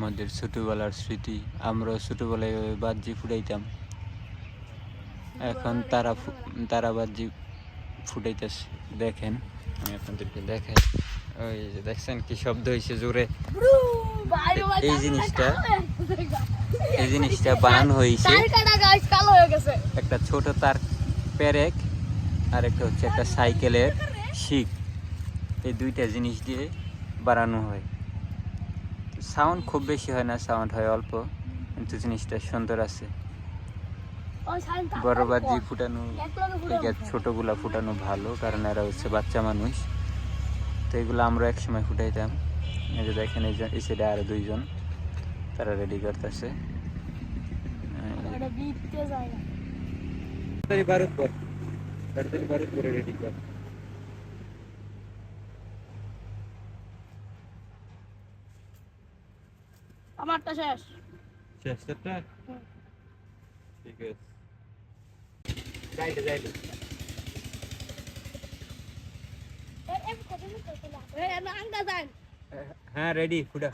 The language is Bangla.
আমাদের ছোটবেলার স্মৃতি। আমরাও ছোটবেলায় বাজি ফুটাইতাম। এখন তারা তারা বাজি ফুটাইতেছে। দেখেন, আমি আপনাদেরকে দেখাই। ওই যে দেখছেন কি শব্দ হয়েছে জোরে? এই জিনিসটা- এই জিনিসটা বানানো হয়েছে হয়ে একটা ছোট তার পেরেক আর একটা হচ্ছে একটা সাইকেলের শিক। এই দুইটা জিনিস দিয়ে বানানো হয়। সাউন্ড খুব বেশি হয় না সাউন্ড হয় অল্প। কিন্তু জিনিসটা সুন্দর আছে। বড়। বাজি ফুটানো ছোটগুলা ফুটানো ভালো কারণ এরা হচ্ছে বাচ্চা মানুষ। তো এগুলো আমরা এক সময় ফুটাইতাম। এই যে দেখেন এই যে- এই সাইডে আরও দুইজন। তারা রেডি করতেছে। রেডি কর। আমারটা শেষ। শেষ হুম। ঠিক আছে। যাইলে যাইলে হ্যাঁ রেডি ফুটা।